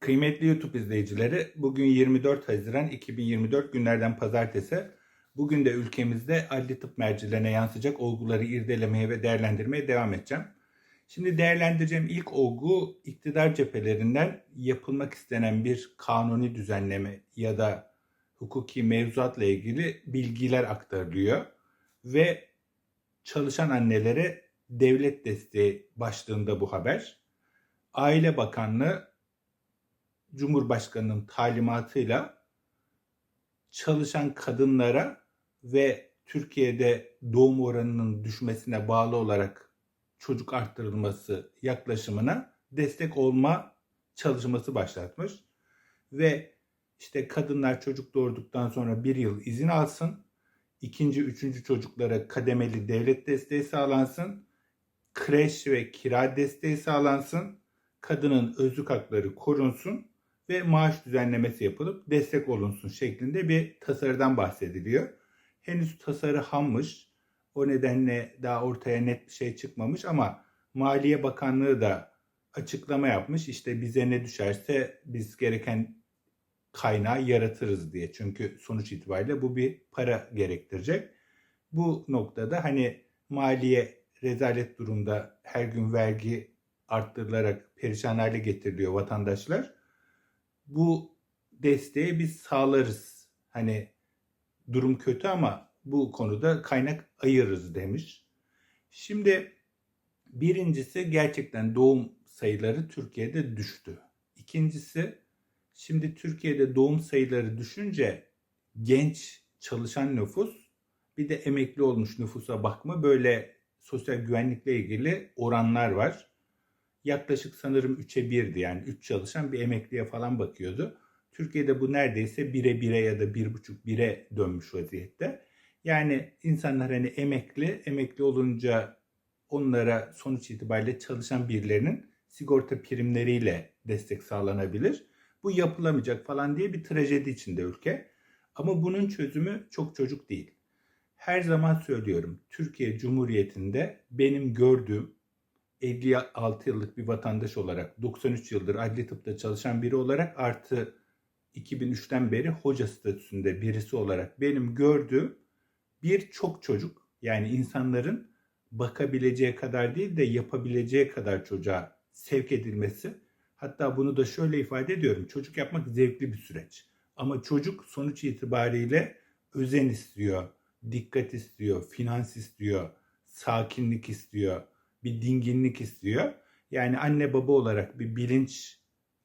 Kıymetli YouTube izleyicileri, bugün 24 Haziran 2024 günlerden pazartesi. Bugün de ülkemizde adli tıp mercilerine yansıyacak olguları irdelemeye ve değerlendirmeye devam edeceğim. Şimdi değerlendireceğim ilk olgu iktidar cephelerinden yapılmak istenen bir kanuni düzenleme ya da hukuki mevzuatla ilgili bilgiler aktarılıyor ve çalışan annelere devlet desteği başlığında bu haber. Aile Bakanlığı Cumhurbaşkanı'nın talimatıyla çalışan kadınlara ve Türkiye'de doğum oranının düşmesine bağlı olarak çocuk arttırılması yaklaşımına destek olma çalışması başlatmış. Ve işte kadınlar çocuk doğurduktan sonra bir yıl izin alsın. ikinci, üçüncü çocuklara kademeli devlet desteği sağlansın. Kreş ve kira desteği sağlansın. Kadının özlük hakları korunsun ve maaş düzenlemesi yapılıp destek olunsun şeklinde bir tasarıdan bahsediliyor. Henüz tasarı hammış. O nedenle daha ortaya net bir şey çıkmamış ama Maliye Bakanlığı da açıklama yapmış. İşte bize ne düşerse biz gereken kaynağı yaratırız diye. Çünkü sonuç itibariyle bu bir para gerektirecek. Bu noktada hani maliye rezalet durumda her gün vergi arttırılarak perişan hale getiriliyor vatandaşlar bu desteği biz sağlarız. Hani durum kötü ama bu konuda kaynak ayırırız demiş. Şimdi birincisi gerçekten doğum sayıları Türkiye'de düştü. İkincisi şimdi Türkiye'de doğum sayıları düşünce genç çalışan nüfus bir de emekli olmuş nüfusa bakma böyle sosyal güvenlikle ilgili oranlar var yaklaşık sanırım 3'e 1'di yani 3 çalışan bir emekliye falan bakıyordu. Türkiye'de bu neredeyse 1'e 1'e ya da 1,5 1'e dönmüş vaziyette. Yani insanlar hani emekli, emekli olunca onlara sonuç itibariyle çalışan birilerinin sigorta primleriyle destek sağlanabilir. Bu yapılamayacak falan diye bir trajedi içinde ülke. Ama bunun çözümü çok çocuk değil. Her zaman söylüyorum Türkiye Cumhuriyeti'nde benim gördüğüm 56 yıllık bir vatandaş olarak 93 yıldır adli tıpta çalışan biri olarak artı 2003'ten beri hoca statüsünde birisi olarak benim gördüğüm birçok çocuk yani insanların bakabileceği kadar değil de yapabileceği kadar çocuğa sevk edilmesi. Hatta bunu da şöyle ifade ediyorum. Çocuk yapmak zevkli bir süreç. Ama çocuk sonuç itibariyle özen istiyor, dikkat istiyor, finans istiyor, sakinlik istiyor bir dinginlik istiyor. Yani anne baba olarak bir bilinç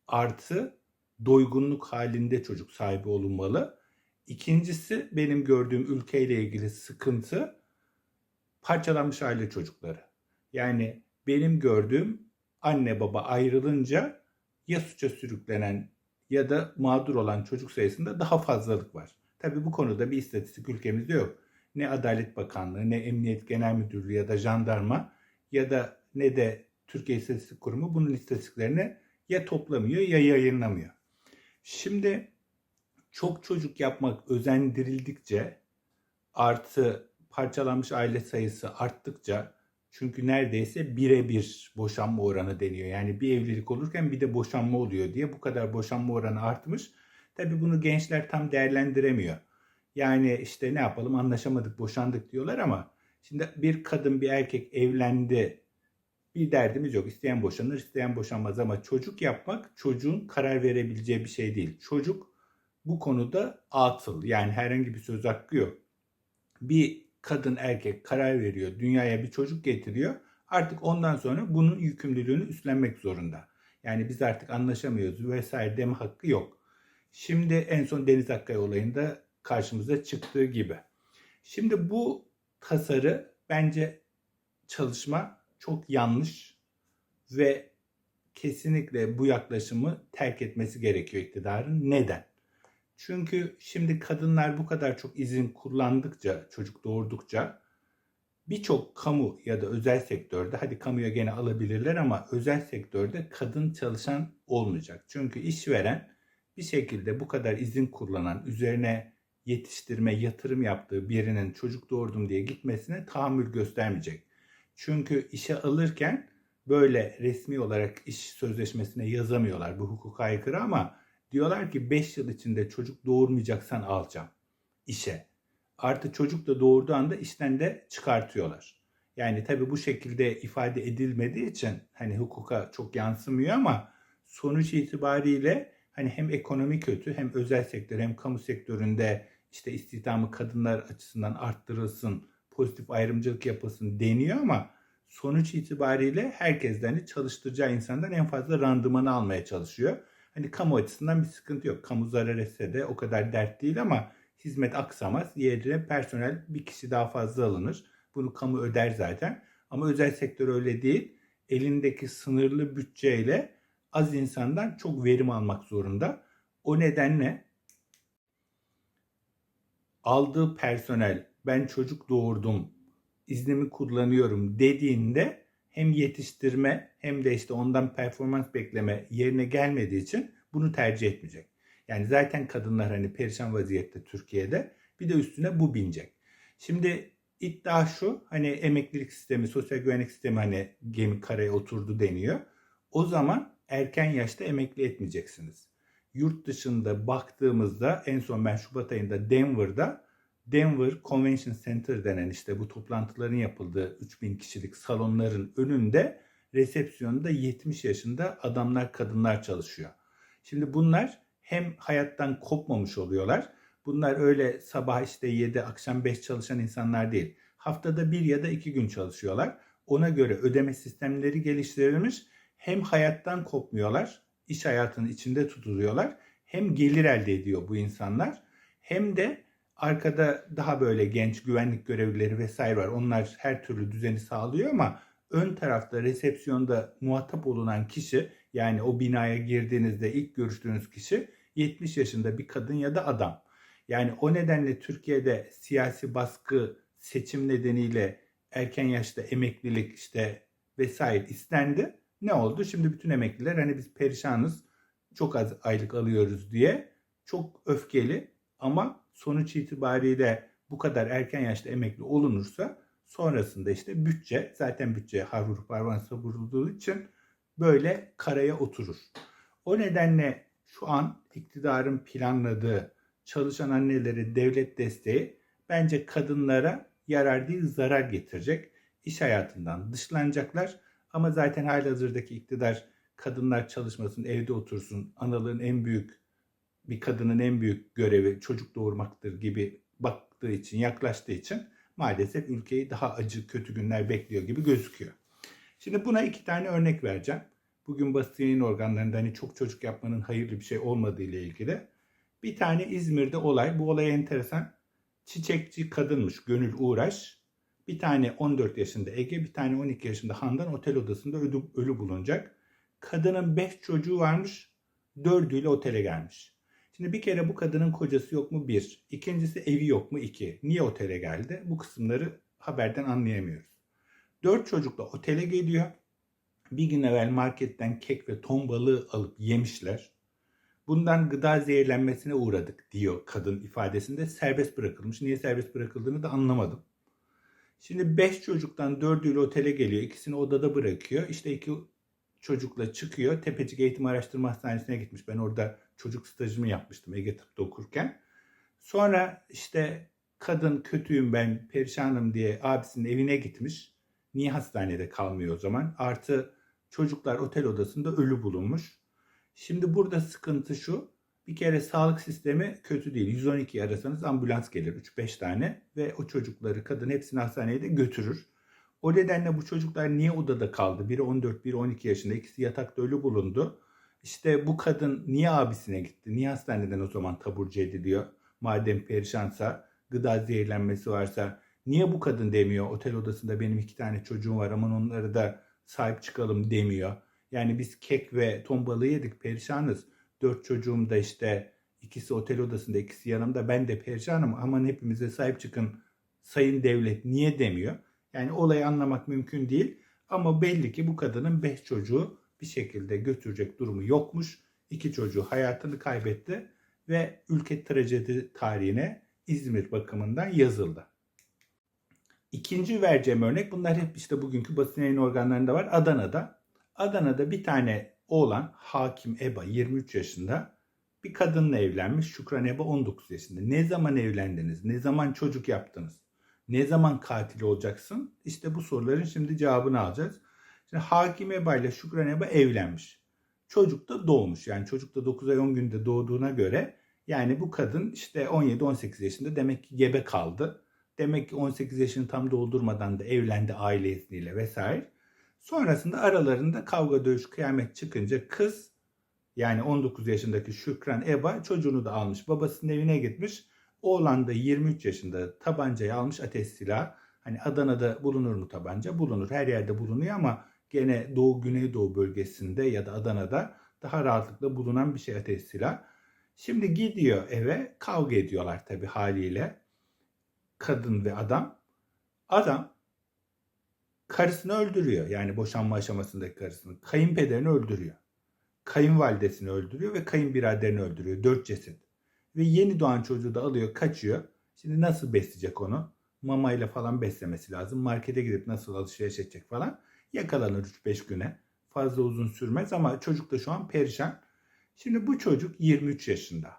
artı doygunluk halinde çocuk sahibi olunmalı. İkincisi benim gördüğüm ülkeyle ilgili sıkıntı parçalanmış aile çocukları. Yani benim gördüğüm anne baba ayrılınca ya suça sürüklenen ya da mağdur olan çocuk sayısında daha fazlalık var. Tabii bu konuda bir istatistik ülkemizde yok. Ne Adalet Bakanlığı, ne Emniyet Genel Müdürlüğü ya da jandarma ya da ne de Türkiye İstatistik Kurumu bunun istatistiklerini ya toplamıyor ya yayınlamıyor. Şimdi çok çocuk yapmak özendirildikçe artı parçalanmış aile sayısı arttıkça çünkü neredeyse birebir boşanma oranı deniyor. Yani bir evlilik olurken bir de boşanma oluyor diye bu kadar boşanma oranı artmış. Tabii bunu gençler tam değerlendiremiyor. Yani işte ne yapalım anlaşamadık boşandık diyorlar ama Şimdi bir kadın bir erkek evlendi. Bir derdimiz yok. İsteyen boşanır, isteyen boşanmaz ama çocuk yapmak çocuğun karar verebileceği bir şey değil. Çocuk bu konuda atıl. Yani herhangi bir söz hakkı yok. Bir kadın erkek karar veriyor, dünyaya bir çocuk getiriyor. Artık ondan sonra bunun yükümlülüğünü üstlenmek zorunda. Yani biz artık anlaşamıyoruz vesaire deme hakkı yok. Şimdi en son Deniz Akkaya olayında karşımıza çıktığı gibi. Şimdi bu tasarı bence çalışma çok yanlış ve kesinlikle bu yaklaşımı terk etmesi gerekiyor iktidarın. Neden? Çünkü şimdi kadınlar bu kadar çok izin kullandıkça, çocuk doğurdukça birçok kamu ya da özel sektörde, hadi kamuya gene alabilirler ama özel sektörde kadın çalışan olmayacak. Çünkü işveren bir şekilde bu kadar izin kullanan, üzerine yetiştirme, yatırım yaptığı birinin çocuk doğurdum diye gitmesine tahammül göstermeyecek. Çünkü işe alırken böyle resmi olarak iş sözleşmesine yazamıyorlar. Bu hukuka aykırı ama diyorlar ki 5 yıl içinde çocuk doğurmayacaksan alacağım işe. Artı çocuk da doğurduğu anda işten de çıkartıyorlar. Yani tabii bu şekilde ifade edilmediği için hani hukuka çok yansımıyor ama sonuç itibariyle hani hem ekonomi kötü hem özel sektör hem kamu sektöründe işte istihdamı kadınlar açısından arttırılsın, pozitif ayrımcılık yapılsın deniyor ama sonuç itibariyle herkesten hani çalıştıracağı insandan en fazla randımanı almaya çalışıyor. Hani kamu açısından bir sıkıntı yok. Kamu zarar etse de o kadar dert değil ama hizmet aksamaz. Yerine personel bir kişi daha fazla alınır. Bunu kamu öder zaten. Ama özel sektör öyle değil. Elindeki sınırlı bütçeyle az insandan çok verim almak zorunda. O nedenle aldığı personel ben çocuk doğurdum iznimi kullanıyorum dediğinde hem yetiştirme hem de işte ondan performans bekleme yerine gelmediği için bunu tercih etmeyecek. Yani zaten kadınlar hani perişan vaziyette Türkiye'de bir de üstüne bu binecek. Şimdi iddia şu hani emeklilik sistemi, sosyal güvenlik sistemi hani gemi karaya oturdu deniyor. O zaman erken yaşta emekli etmeyeceksiniz. Yurt dışında baktığımızda en son ben Şubat ayında Denver'da Denver Convention Center denen işte bu toplantıların yapıldığı 3000 kişilik salonların önünde resepsiyonda 70 yaşında adamlar kadınlar çalışıyor. Şimdi bunlar hem hayattan kopmamış oluyorlar. Bunlar öyle sabah işte 7 akşam 5 çalışan insanlar değil. Haftada bir ya da iki gün çalışıyorlar. Ona göre ödeme sistemleri geliştirilmiş. Hem hayattan kopmuyorlar, iş hayatının içinde tutuluyorlar. Hem gelir elde ediyor bu insanlar. Hem de arkada daha böyle genç güvenlik görevlileri vesaire var. Onlar her türlü düzeni sağlıyor ama ön tarafta resepsiyonda muhatap olunan kişi yani o binaya girdiğinizde ilk görüştüğünüz kişi 70 yaşında bir kadın ya da adam. Yani o nedenle Türkiye'de siyasi baskı seçim nedeniyle erken yaşta emeklilik işte vesaire istendi. Ne oldu? Şimdi bütün emekliler hani biz perişanız çok az aylık alıyoruz diye çok öfkeli ama sonuç itibariyle bu kadar erken yaşta emekli olunursa sonrasında işte bütçe zaten bütçe harvur parvan savurulduğu için böyle karaya oturur. O nedenle şu an iktidarın planladığı çalışan annelere devlet desteği bence kadınlara yarar değil zarar getirecek. İş hayatından dışlanacaklar ama zaten halihazırdaki iktidar kadınlar çalışmasın, evde otursun, analığın en büyük bir kadının en büyük görevi çocuk doğurmaktır gibi baktığı için, yaklaştığı için maalesef ülkeyi daha acı, kötü günler bekliyor gibi gözüküyor. Şimdi buna iki tane örnek vereceğim. Bugün basın yayın organlarında hani çok çocuk yapmanın hayırlı bir şey olmadığı ile ilgili. Bir tane İzmir'de olay, bu olay enteresan. Çiçekçi kadınmış Gönül Uğraş. Bir tane 14 yaşında Ege, bir tane 12 yaşında Handan otel odasında ölü, ölü bulunacak. Kadının 5 çocuğu varmış, dördüyle otele gelmiş. Şimdi bir kere bu kadının kocası yok mu? Bir. İkincisi evi yok mu? İki. Niye otele geldi? Bu kısımları haberden anlayamıyoruz. Dört çocukla otele geliyor. Bir gün evvel marketten kek ve ton balığı alıp yemişler. Bundan gıda zehirlenmesine uğradık diyor kadın ifadesinde. Serbest bırakılmış. Niye serbest bırakıldığını da anlamadım. Şimdi beş çocuktan dördüyle otele geliyor. İkisini odada bırakıyor. İşte iki çocukla çıkıyor. Tepecik Eğitim Araştırma Hastanesi'ne gitmiş. Ben orada çocuk stajımı yapmıştım Ege Tıp'ta okurken. Sonra işte kadın kötüyüm ben perişanım diye abisinin evine gitmiş. Niye hastanede kalmıyor o zaman? Artı çocuklar otel odasında ölü bulunmuş. Şimdi burada sıkıntı şu. Bir kere sağlık sistemi kötü değil. 112 arasanız ambulans gelir 3-5 tane ve o çocukları kadın hepsini hastaneye de götürür. O nedenle bu çocuklar niye odada kaldı? Biri 14, biri 12 yaşında. ikisi yatakta ölü bulundu. İşte bu kadın niye abisine gitti? Niye hastaneden o zaman taburcu ediliyor? Madem perişansa, gıda zehirlenmesi varsa niye bu kadın demiyor? Otel odasında benim iki tane çocuğum var aman onları da sahip çıkalım demiyor. Yani biz kek ve ton balığı yedik perişanız. Dört çocuğum da işte ikisi otel odasında ikisi yanımda ben de perişanım aman hepimize sahip çıkın sayın devlet niye demiyor. Yani olayı anlamak mümkün değil ama belli ki bu kadının beş çocuğu bir şekilde götürecek durumu yokmuş. İki çocuğu hayatını kaybetti ve ülke trajedi tarihine İzmir bakımından yazıldı. İkinci vereceğim örnek bunlar hep işte bugünkü basın yayın organlarında var. Adana'da Adana'da bir tane oğlan Hakim Eba 23 yaşında bir kadınla evlenmiş. Şükran Eba 19 yaşında. Ne zaman evlendiniz? Ne zaman çocuk yaptınız? Ne zaman katil olacaksın? İşte bu soruların şimdi cevabını alacağız. Şimdi Hakim Eba ile Şükran Eba evlenmiş. Çocuk da doğmuş. Yani çocuk da 9 ay 10 günde doğduğuna göre yani bu kadın işte 17-18 yaşında demek ki gebe kaldı. Demek ki 18 yaşını tam doldurmadan da evlendi aile izniyle vesaire. Sonrasında aralarında kavga dövüş kıyamet çıkınca kız yani 19 yaşındaki Şükran Eba çocuğunu da almış. Babasının evine gitmiş. Oğlan da 23 yaşında tabancayı almış ateş silahı. Hani Adana'da bulunur mu tabanca? Bulunur. Her yerde bulunuyor ama gene Doğu Güneydoğu bölgesinde ya da Adana'da daha rahatlıkla bulunan bir şey ateş silahı. Şimdi gidiyor eve kavga ediyorlar tabii haliyle. Kadın ve adam. Adam karısını öldürüyor. Yani boşanma aşamasındaki karısını. Kayınpederini öldürüyor. Kayınvalidesini öldürüyor ve kayınbiraderini öldürüyor. Dört ceset. Ve yeni doğan çocuğu da alıyor kaçıyor. Şimdi nasıl besleyecek onu? Mamayla falan beslemesi lazım. Markete gidip nasıl alışveriş edecek falan. Yakalanır 3-5 güne. Fazla uzun sürmez ama çocuk da şu an perişan. Şimdi bu çocuk 23 yaşında.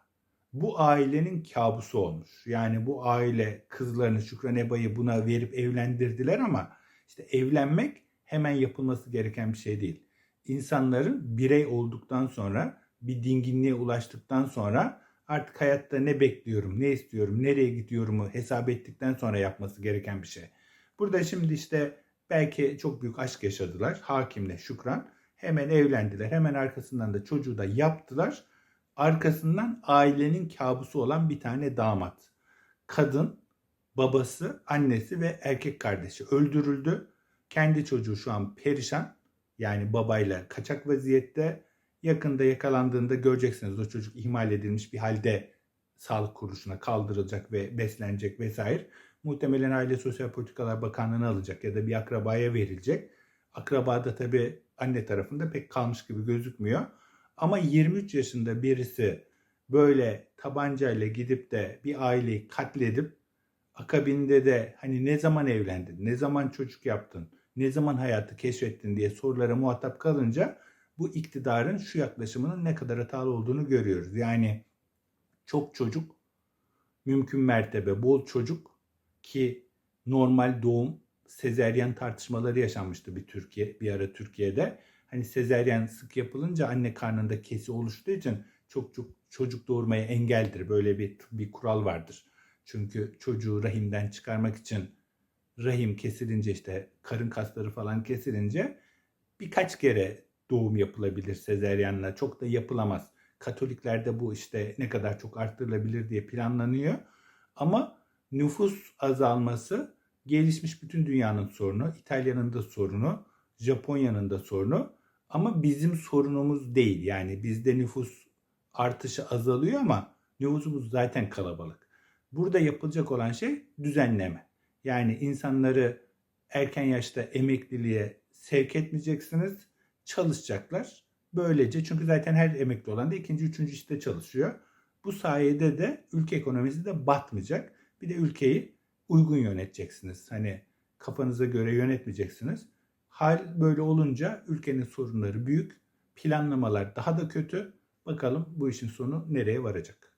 Bu ailenin kabusu olmuş. Yani bu aile kızlarını Şükran Eba'yı buna verip evlendirdiler ama işte evlenmek hemen yapılması gereken bir şey değil. İnsanların birey olduktan sonra bir dinginliğe ulaştıktan sonra artık hayatta ne bekliyorum, ne istiyorum, nereye gidiyorumu hesap ettikten sonra yapması gereken bir şey. Burada şimdi işte belki çok büyük aşk yaşadılar. Hakimle Şükran hemen evlendiler. Hemen arkasından da çocuğu da yaptılar. Arkasından ailenin kabusu olan bir tane damat. Kadın, babası, annesi ve erkek kardeşi öldürüldü. Kendi çocuğu şu an perişan. Yani babayla kaçak vaziyette. Yakında yakalandığında göreceksiniz o çocuk ihmal edilmiş bir halde sağlık kuruluşuna kaldırılacak ve beslenecek vesaire. Muhtemelen Aile Sosyal Politikalar Bakanlığı'na alacak ya da bir akrabaya verilecek. Akraba da tabii anne tarafında pek kalmış gibi gözükmüyor. Ama 23 yaşında birisi böyle tabancayla gidip de bir aileyi katledip akabinde de hani ne zaman evlendin, ne zaman çocuk yaptın, ne zaman hayatı keşfettin diye sorulara muhatap kalınca bu iktidarın şu yaklaşımının ne kadar hatalı olduğunu görüyoruz. Yani çok çocuk, mümkün mertebe bol çocuk ki normal doğum sezeryan tartışmaları yaşanmıştı bir Türkiye bir ara Türkiye'de. Hani sezeryan sık yapılınca anne karnında kesi oluştuğu için çok çok çocuk doğurmaya engeldir. Böyle bir bir kural vardır. Çünkü çocuğu rahimden çıkarmak için rahim kesilince işte karın kasları falan kesilince birkaç kere doğum yapılabilir sezeryanla. Çok da yapılamaz. Katoliklerde bu işte ne kadar çok arttırılabilir diye planlanıyor. Ama nüfus azalması gelişmiş bütün dünyanın sorunu. İtalya'nın da sorunu, Japonya'nın da sorunu. Ama bizim sorunumuz değil. Yani bizde nüfus artışı azalıyor ama nüfusumuz zaten kalabalık. Burada yapılacak olan şey düzenleme. Yani insanları erken yaşta emekliliğe sevk etmeyeceksiniz. Çalışacaklar. Böylece çünkü zaten her emekli olan da ikinci, üçüncü işte çalışıyor. Bu sayede de ülke ekonomisi de batmayacak. Bir de ülkeyi uygun yöneteceksiniz. Hani kafanıza göre yönetmeyeceksiniz. Hal böyle olunca ülkenin sorunları büyük. Planlamalar daha da kötü. Bakalım bu işin sonu nereye varacak?